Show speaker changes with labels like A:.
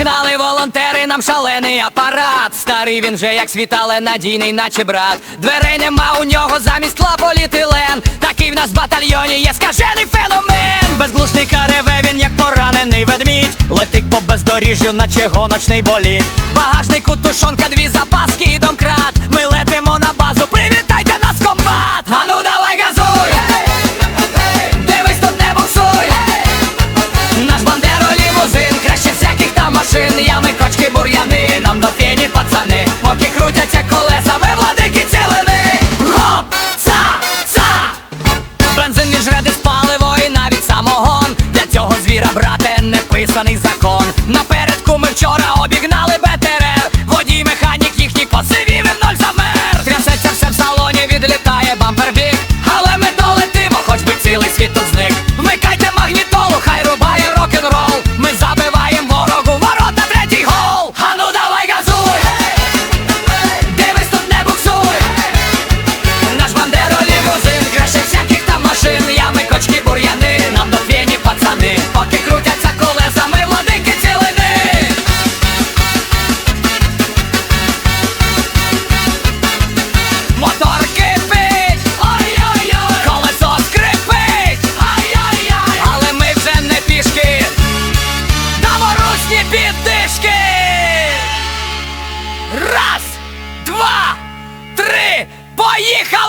A: Гнали волонтери, нам шалений апарат. Старий він вже як світале, надійний, наче брат. Дверей нема у нього замість лаполітилен. Такий в нас в батальйоні є скажений феномен. Безглушника реве він, як поранений ведмідь. Летить по бездоріжжю, наче гоночний боліт. Багажнику тушонка, дві запаски і домкрат. Ми летимо на базу. машин, ями, кочки, бур'яни, нам до фені пацани, поки крутяться колеса, ми владики цілини Гоп, ца, ца Бензин між реди спаливо і навіть самогон Для цього звіра, брате, неписаний закон. Напередку ми вчора обігнали. Пісні піддишки! Раз, два, три, поїхали!